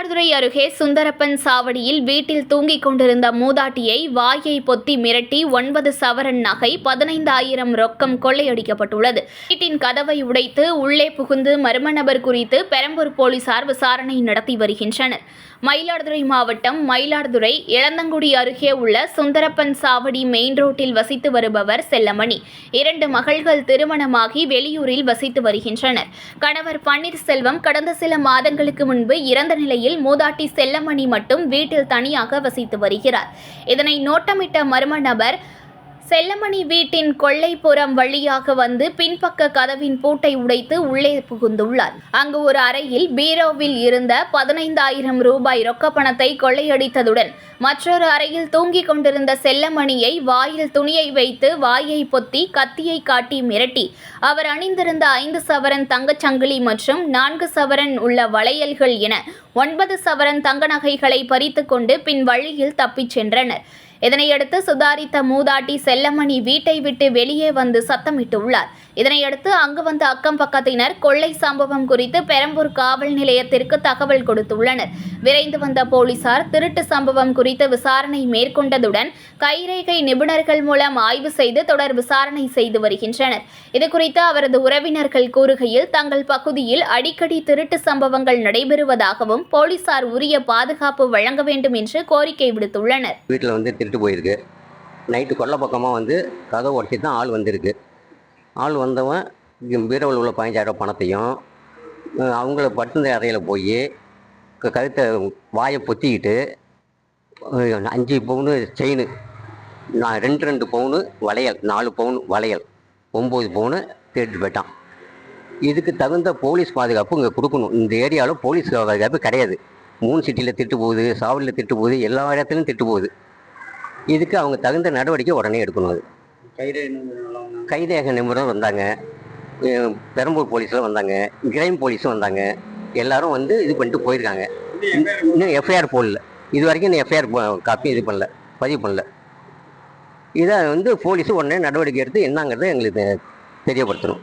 அருகே சுந்தரப்பன் சாவடியில் வீட்டில் தூங்கிக் கொண்டிருந்த மூதாட்டியை வாயை பொத்தி மிரட்டி ஒன்பது சவரன் நகை பதினைந்தாயிரம் ரொக்கம் கொள்ளையடிக்கப்பட்டுள்ளது. வீட்டின் கதவை உடைத்து உள்ளே புகுந்து மர்ம நபர் குறித்து பெரம்பூர் போலீசார் விசாரணை நடத்தி வருகின்றனர். மயிலாடுதுறை மாவட்டம் மயிலாடுதுறை இளந்தங்குடி அருகே உள்ள சுந்தரப்பன் சாவடி மெயின் ரோட்டில் வசித்து வருபவர் செல்லமணி. இரண்டு மகள்கள் திருமணமாகி வெளியூரில் வசித்து வருகின்றனர். கணவர் பன்னீர்செல்வம் கடந்த சில மாதங்களுக்கு முன்பு இறந்த நிலையில் மூதாட்டி செல்லமணி மட்டும் வீட்டில் தனியாக வசித்து வருகிறார். இதனை நோட்டமிட்ட மர்ம நபர் செல்லமணி வீட்டின் கொள்ளைப்புறம் வழியாக வந்து பின்பக்க கதவின் பூட்டை உடைத்து உள்ளே புகுந்துள்ளார். அங்கு ஒரு அறையில் பீரோவில் இருந்த பதினைந்தாயிரம் ரூபாய் ரொக்க பணத்தை கொள்ளையடித்ததுடன் மற்றொரு அறையில் தூங்கிக் கொண்டிருந்த செல்லமணியை வாயில் துணியை வைத்து வாயை பொத்தி கத்தியை காட்டி மிரட்டி அவர் அணிந்திருந்த ஐந்து சவரன் தங்கச்சங்கிலி மற்றும் நான்கு சவரன் உள்ள வளையல்கள் என ஒன்பது சவரன் தங்க நகைகளை பறித்து கொண்டு பின் வழியில் தப்பிச் சென்றனர். இதனையடுத்து சுதாரித்த மூதாட்டி செல்லமணி வீட்டை விட்டு வெளியே வந்து சத்தமிட்டுள்ளார். இதனையடுத்து அங்கு வந்த அக்கம் பக்கத்தினர் கொள்ளை சம்பவம் குறித்து பெரம்பூர் காவல் நிலையத்திற்கு தகவல் கொடுத்துள்ளனர். விரைந்து வந்த போலீசார் திருட்டு சம்பவம் குறித்து விசாரணை மேற்கொண்டதுடன் கைரேகை நிபுணர்கள் மூலம் ஆய்வு செய்து தொடர் விசாரணை செய்து வருகின்றனர். இதுகுறித்து அவரது உறவினர்கள் கூறுகையில் தங்கள் பகுதியில் அடிக்கடி திருட்டு சம்பவங்கள் நடைபெறுவதாகவும் போலீசார் உரிய பாதுகாப்பு வழங்க வேண்டும் என்று கோரிக்கை விடுத்துள்ளனர். வீட்டில் வந்து திருட்டு போயிருக்கு. நைட்டு கொல்லை பக்கமாக வந்து கதவு உடச்சி தான் ஆள் வந்திருக்கு. ஆள் வந்தவன் இங்க பீரோவில் உள்ள பதினஞ்சாயிரம் பணத்தையும் அவங்கள பட்டுந்த அறையில் போய் கழுத்தை வாயை பொத்திக்கிட்டு அஞ்சு பவுனு செயின் நான் ரெண்டு ரெண்டு பவுனு வளையல் நாலு பவுன் வளையல் ஒம்பது பவுனு திருட்டு போயிட்டான். இதுக்கு தகுந்த போலீஸ் பாதுகாப்பு இங்கே கொடுக்கணும். இந்த ஏரியாவில் போலீஸ் பாதுகாப்பு கிடையாது. மூணு சிட்டியில் திட்டு போகுது சாவடியில் திட்டு போகுது எல்லா இடத்துலையும் திட்டு போகுது. இதுக்கு அவங்க தகுந்த நடவடிக்கை உடனே எடுக்கணும் அது. கைரேக நிபுணர் வந்தாங்க. பெரம்பூர் போலீஸில் வந்தாங்க. கிரைம் போலீஸும் வந்தாங்க. எல்லாரும் வந்து இது பண்ணிட்டு போயிருக்காங்க. இன்னும் எஃப்ஐஆர் போடல. இது வரைக்கும் இந்த எஃப்ஐஆர் காப்பி இது பண்ணல. பதிவு பண்ணல. இதை வந்து போலீஸு உடனே நடவடிக்கை எடுத்து என்னங்கிறத எங்களுக்கு தெரியப்படுத்தணும்.